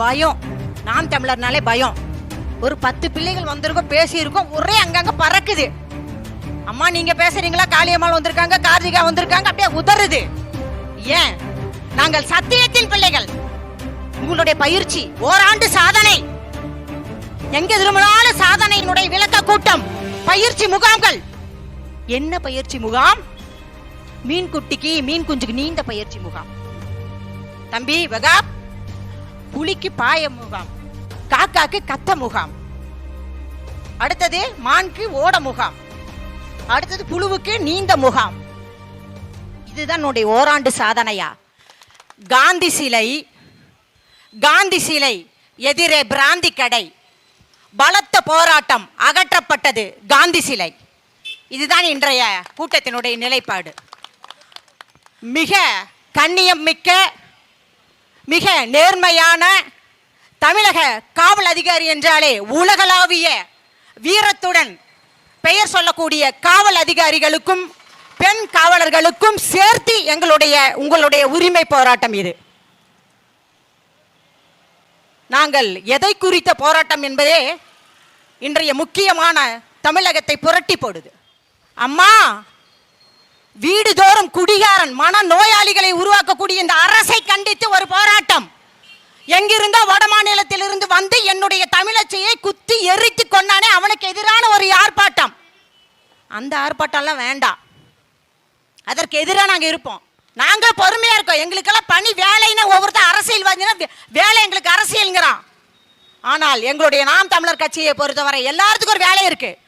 பயம். நாம் தமிழர்னாலே பயம். ஒரு பத்து பிள்ளைகள் வந்திருக்கோம் பேசியிருக்கோம் ஒரே அங்கங்க பறக்குது. அம்மா நீங்க பேசுறீங்களா? காளியம்மாள் வந்திருக்காங்க கார்த்திகா வந்திருக்காங்க அப்படியே உதறுது. ஏன்? நாங்கள் சத்தியத்தின் பிள்ளைகள். உங்களுடைய பயிற்சி ஓராண்டு சாதனை. எங்க திருமணால சாதனையினுடைய விளக்க கூட்டம் பயிற்சி முகாம்கள். என்ன பயிற்சி முகாம்? மீன் குட்டிக்கு மீன் குஞ்சுக்கு நீண்ட பயிற்சி முகாம். தம்பி வெகாப் புலிக்கு பாய முகாம் காக்காக்கு கத்த முகாம். அடுத்தது மான்க்கு ஓட முகாம். அடுத்தது புழுவுக்கு நீண்ட முகாம். இதுதான் என்னுடைய ஓராண்டு சாதனையா? காந்தி சிலை காந்தி சிலை எதிரே பிராந்தி கடை. பலத்த போராட்டம் அகற்றப்பட்டது காந்தி சிலை. இதுதான் இன்றைய கூட்டத்தினுடைய நிலைப்பாடு. மிக கண்ணியம் மிக்க மிக நேர்மையான தமிழக காவல் அதிகாரி என்றாலே உலகளாவிய வீரத்துடன் பெயர் சொல்லக்கூடிய காவல் அதிகாரிகளுக்கும் பெண் காவலர்களுக்கும் சேர்த்து எங்களுடைய உங்களுடைய உரிமை போராட்டம் இது. நாங்கள் எதை குறித்த போராட்டம் என்பதே இன்றைய முக்கியமான தமிழகத்தை புரட்டி போடுது. அம்மா வீடுதோறும் குடிகாரன் மன நோயாளிகளை உருவாக்கக்கூடிய இந்த அரசை கண்டித்து ஒரு போராட்டம் எங்கிருந்தோ வட மாநிலத்திலிருந்து வந்து என்னுடைய தமிழச்சியை குத்தி எரித்து கொண்டானே அவனுக்கு எதிரான ஒரு ஆர்ப்பாட்டம். அந்த ஆர்ப்பாட்டம்லாம் வேண்டாம். அதற்கு எதிராக நாங்கள் இருப்போம். நாங்கள் பொறுமையாக இருக்கோம். எங்களுக்கெல்லாம் பணி வேலைன்னா ஒவ்வொருத்தர் அரசியல் வந்தீங்கன்னா வேலை எங்களுக்கு அரசியலுங்கிறான். ஆனால் எங்களுடைய நாம் தமிழர் கட்சியை பொறுத்தவரை எல்லாத்துக்கும் ஒரு வேலை இருக்குது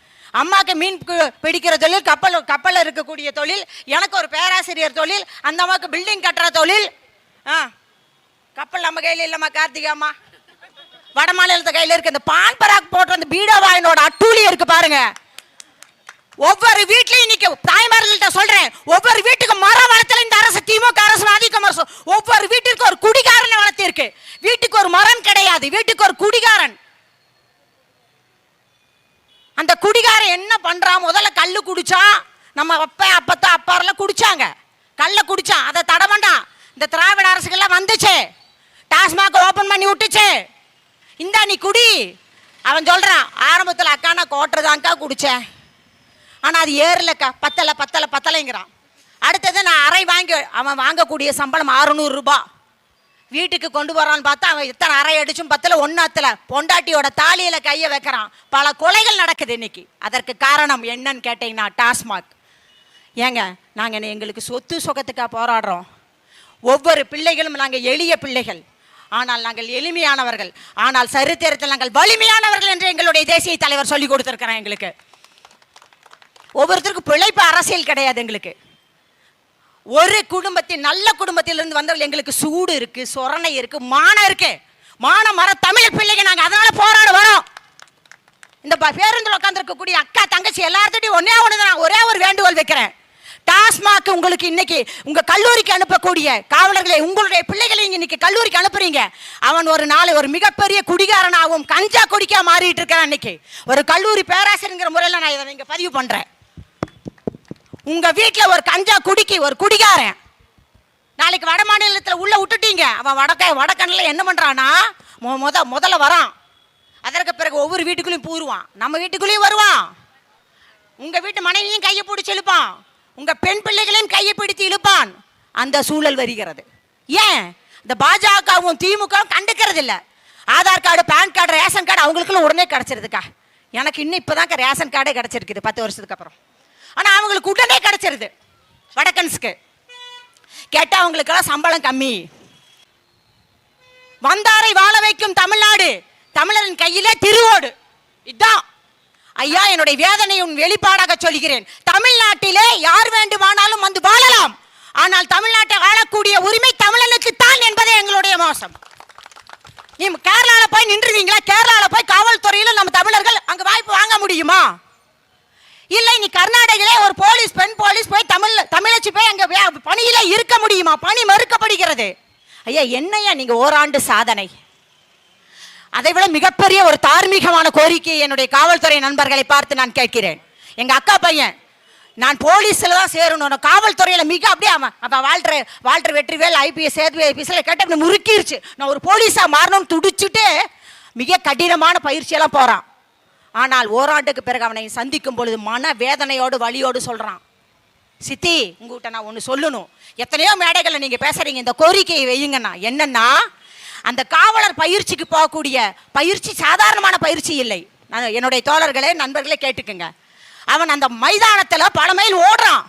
அம்மாவுக்கு மீன் பிடிக்கிற தொழில் கப்பல் கப்பலில் இருக்கக்கூடிய தொழில் எனக்கு ஒரு பேராசிரியர் தொழில் அந்த அம்மாவுக்கு பில்டிங் கட்டுற தொழில் ஆ கப்பல் நம்ம கையில் இல்லைம்மா கார்த்திகா அம்மா வட மாநிலத்து கையில் இருக்கு இந்த பான் பராக் போட்டு அந்த பீடோவாயினோட அட்டூழி இருக்கு பாருங்க. ஒவ்வொரு வீட்லயும் இன்னைக்கு தாய்மார்கள்ட்ட சொல்றேன் ஒவ்வொரு வீட்டுக்கு மரம் வளர்த்தல இந்த அரசு திமுக அரசு அதிகம் அரசு ஒவ்வொரு வீட்டிற்கு ஒரு குடிகாரனை வளர்த்திருக்கு வீட்டுக்கு ஒரு மரம் கிடையாது வீட்டுக்கு ஒரு குடிகாரன். அந்த குடிகாரன் என்ன பண்றான் முதல்ல கல்லு குடிச்சான். நம்ம அப்ப அப்பத்தா அப்பாரெல்லாம் குடிச்சாங்க. கல்ல குடிச்சான். அதை தட வேண்டாம் இந்த திராவிட அரசுகள்லாம் வந்துச்சே. ஓபன் பண்ணி விட்டுச்சு. இந்தா நீ குடி. அவன் சொல்கிறான் ஆரம்பத்தில் அக்கா நான் கோட்டுறதாங்க்கா குடிச்சேன். ஆனால் அது ஏறலக்கா பத்தலை பத்தலை பத்தலைங்கிறான். அடுத்தது நான் அறை வாங்கி அவன் வாங்கக்கூடிய சம்பளம் அறுநூறுரூபா வீட்டுக்கு கொண்டு வரான்னு பார்த்தா அவன் இத்தனை அறை அடிச்சும் பத்தில் ஒன்றாத்தில் பொண்டாட்டியோட தாலியில் கையை வைக்கிறான். பல கொலைகள் நடக்குது இன்னைக்கு. அதற்கு காரணம் என்னன்னு கேட்டீங்கன்னா டாஸ்மாக். ஏங்க நாங்கள் எங்களுக்கு சொத்து சுகத்துக்காக போராடுறோம். ஒவ்வொரு பிள்ளைகளும் நாங்கள் எளிய பிள்ளைகள். ஆனால் நாங்கள் எளிமையானவர்கள். ஆனால் சரித்திரத்தில் நாங்கள் வலிமையானவர்கள் என்று எங்களுடைய தேசிய தலைவர் சொல்லி கொடுத்துருக்கிறார் எங்களுக்கு. ஒவ்வொருத்தருக்கும் பிழைப்பு அரசியல் கிடையாது எங்களுக்கு. ஒரு குடும்பத்தின் நல்ல குடும்பத்திலிருந்து வந்தவர்கள் எங்களுக்கு சூடு இருக்கு சொரணை இருக்கு மானம் இருக்கு. மானம் மர தமிழ் பிள்ளைங்க நாங்கள் அதனால போராட வரோம். இந்த ப- பேருந்தில் உட்காந்துருக்கக்கூடிய அக்கா தங்கச்சி எல்லார்த்திட்டையும் ஒன்னே ஒன்று நான் ஒரே ஒரு வேண்டுகோள் வைக்கிறேன். டாஸ்மாக் உங்களுக்கு இன்னைக்கு உங்க கல்லூரிக்கு அனுப்பக்கூடிய காவலர்களை உங்களுடைய பிள்ளைகளை இன்னைக்கு கல்லூரிக்கு அனுப்புறீங்க. அவன் ஒரு நாளை ஒரு மிகப்பெரிய குடிகாரனாகவும் கஞ்சா குடிக்கா மாறிட்டு இருக்கான் இன்னைக்கு. ஒரு கல்லூரி பேராசிரியங்கிற முறையில் நான் இதை இங்க பதிவு பண்றேன். உங்க வீட்டில் ஒரு கஞ்சா குடிக்கி ஒரு குடிகாரன். நாளைக்கு வட மாநிலத்தில் உள்ள விட்டுட்டீங்க. அவன் வடக்க வடக்கண்ணில் என்ன பண்றானா மொ- முத முதல்ல வரான். அதற்கு பிறகு ஒவ்வொரு வீட்டுக்குள்ளேயும் பூருவான். நம்ம வீட்டுக்குள்ளேயும் வருவான். உங்க வீட்டு மனைவியும் கையை பிடிச்சி இழுப்பான். உங்க பெண் பிள்ளைகளையும் கையை பிடித்து இழுப்பான். அந்த சூழல் வருகிறது. ஏன்? இந்த பாஜகவும் திமுகவும் கண்டுக்கிறது இல்ல Aadhaar card PAN card ration card அவங்களுக்குள்ள உடனே கிடைச்சிருதுக்கா? எனக்கு இன்னும் இப்போதான் ரேஷன் கார்டே கிடைச்சிருக்குது பத்து வருஷத்துக்கு அப்புறம். ஆனா அவங்களுக்கு உடனே கிடைச்சிருது. வடக்கன்ஸுக்கு. கேட்டா அவங்களுக்கெல்லாம் சம்பளம் கம்மி. வந்தாரை வாழ வைக்கும் தமிழ்நாடு. தமிழரின் கையிலே திருவோடு. இதான். ஐயா என்னுடைய வேதனை உன் வெளிப்பாடாக சொல்கிறேன். தமிழ்நாட்டிலே யார் வேண்டுமானாலும் வந்து வாழலாம். ஆனால் தமிழ்நாட்டை வாழக்கூடிய உரிமை தமிழனுக்கு தான் என்பதே எங்களுடைய மோசம். நீ கேரளால போய் நின்றுவீங்களா? கேரளால போய் காவல்துறையில நம்ம தமிழர்கள் அங்க வாய்ப்பு வாங்க முடியுமா? இல்லை நீ கர்நாடகிலே ஒரு போலீஸ் பெண் போலீஸ் போய் தமிழ் தமிழச்சி போய் அங்க பணியில் பணியில இருக்க முடியுமா? பணி மறுக்கப்படுகிறது. ஐயா என்னையா நீங்க ஓராண்டு சாதனை? அதை விட மிகப்பெரிய ஒரு தார்மீகமான கோரிக்கையை என்னுடைய காவல்துறை நண்பர்களை பார்த்து நான் கேட்கிறேன். எங்க அக்கா பையன் நான் போலீஸில் தான் சேரணும். காவல்துறையில் மிக அப்படியே அவன் அவன் வாழ்ற வாழ்ற வெற்றிவேல் ஐபிஎஸ் சேது ஐபிஎஸ்ல கேட்ட அப்படி முறுக்கிருச்சு. நான் ஒரு போலீஸாக மாறணும்னு துடிச்சுட்டு மிக கடினமான பயிற்சியெல்லாம் போகிறான் ஆனால் ஓராண்டுக்கு பிறகு அவனை சந்திக்கும் பொழுது மன வேதனையோடு வலியோடு சொல்கிறான் சித்தி உங்ககிட்ட நான் ஒன்று சொல்லணும். எத்தனையோ மேடைகளில் நீங்கள் பேசுகிறீங்க இந்த கோரிக்கையை வையுங்கண்ணா என்னென்னா அந்த காவலர் பயிற்சிக்கு போகக்கூடிய பயிற்சி சாதாரணமான பயிற்சி இல்லை. நான் என்னுடைய தோழர்களே நண்பர்களே கேட்டுக்குங்க. அவன் அந்த மைதானத்தில் பல மைல் ஓடுறான்.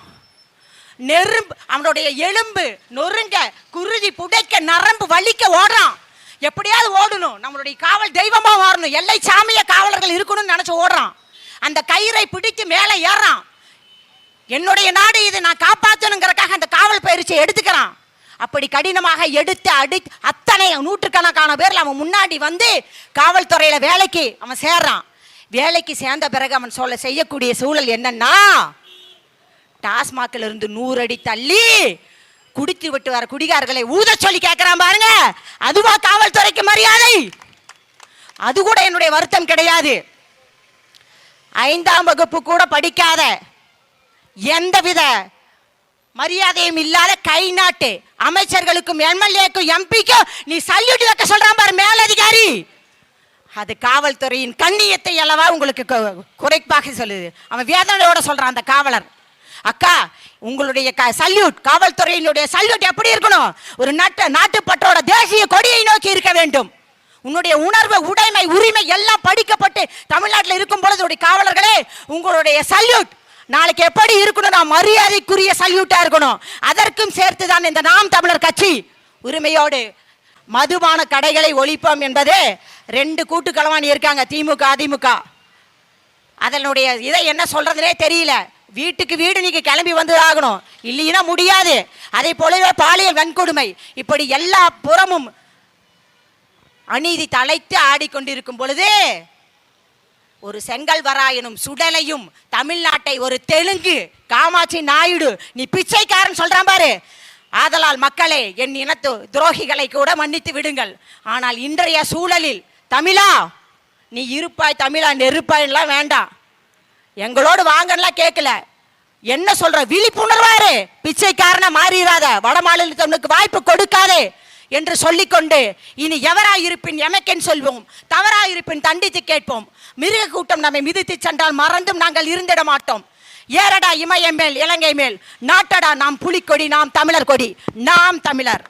நெரும்பு அவனுடைய எலும்பு நொறுங்க குருதி புடைக்க நரம்பு வலிக்க ஓடுறான். எப்படியாவது ஓடணும். நம்மளுடைய காவல் தெய்வமாக மாறணும். எல்லை சாமிய காவலர்கள் இருக்கணும்னு நினச்சி ஓடுறான். அந்த கயிறை பிடித்து மேலே ஏறான் என்னுடைய நாடு இது நான் காப்பாற்றணுங்கிறக்காக அந்த காவல் பயிற்சியை எடுத்துக்கிறான். அப்படி கடினமாக எடுத்து அடி அத்தனை நூற்றுக்கணக்கான பேர்ல அவன் முன்னாடி வந்து காவல்துறையில வேலைக்கு அவன் சேர்றான். வேலைக்கு சேர்ந்த பிறகு அவன் சொல்ல செய்யக்கூடிய சூழல் என்னன்னா டாஸ்மாக்ல இருந்து நூறு அடி தள்ளி குடித்து விட்டு வர குடிகாரர்களை ஊத சொல்லி கேட்கிறான் பாருங்க. அதுவா காவல்துறைக்கு மரியாதை? அது கூட என்னுடைய வருத்தம் கிடையாது. ஐந்தாம் வகுப்பு கூட படிக்காத எந்தவித மரியாதையும் இல்லாத கை நாட்டு அமைச்சர்களுக்கும் எம்எல்ஏக்கும் எம்பிக்கும் நீ சல்யூட் வைக்க சொல்றான் பாரு மேலதிகாரி. அது காவல்துறையின் கண்ணியத்தை அல்லவா உங்களுக்கு குறைப்பாக சொல்லுது. அவன் வேதனையோட சொல்றான் அந்த காவலர். அக்கா உங்களுடைய க சல்யூட் காவல்துறையினுடைய சல்யூட் எப்படி இருக்கணும்? ஒரு நாட்டு நாட்டுப்பற்றோட தேசிய கொடியை நோக்கி இருக்க வேண்டும். உன்னுடைய உணர்வு உடைமை உரிமை எல்லாம் படிக்கப்பட்டு தமிழ்நாட்டில் இருக்கும் பொழுது காவலர்களே உங்களுடைய சல்யூட் நாளைக்கு எப்படி இருக்கணும் நான் மரியாதைக்குரிய சல்யூட்டா இருக்கணும். அதற்கும் சேர்த்து தான் இந்த நாம் தமிழர் கட்சி. உரிமையோடு மதுபான கடைகளை ஒழிப்போம் என்பது ரெண்டு கூட்டு களவாணி இருக்காங்க திமுக அதிமுக. அதனுடைய இதை என்ன சொல்றதுனே தெரியல. வீட்டுக்கு வீடு நீங்க கிளம்பி வந்து ஆகணும். இல்லைன்னா முடியாது. அதே போலவே பாலியல் வன்கொடுமை. இப்படி எல்லா புறமும் அநீதி தலைத்து ஆடிக்கொண்டிருக்கும் பொழுது ஒரு செங்கல் வராயனும் சுடலையும் தமிழ்நாட்டை ஒரு தெலுங்கு காமாட்சி நாயுடு நீ பிச்சைக்காரன் சொல்றான் பாரு. ஆதலால் மக்களே என் இனத்து துரோகிகளை கூட மன்னித்து விடுங்கள். ஆனால் இன்றைய சூழலில் தமிழா நீ இருப்பாய் தமிழா நெருப்பாயெல்லாம் வேண்டாம். எங்களோடு வாங்கலாம் கேட்கல என்ன சொல்ற? விழிப்புணர்வாரு. பிச்சைக்காரனை மாறிடாத வட மாநிலத்தவனுக்கு வாய்ப்பு கொடுக்காதே. என்று சொல்லிக்கொண்டு இனி எவராய் இருப்பின் எமக்கென் சொல்வோம்? தவறாய் இருப்பின் தண்டித்து கேட்போம். மிருக கூட்டம் நம்மை மிதித்து சென்றால் மறந்தும் நாங்கள் இருந்திட மாட்டோம். ஏறடா இமயம் மேல் இலங்கை மேல் நாட்டடா நாம் புலிக்கொடி நாம் தமிழர் கொடி. நாம் தமிழர்.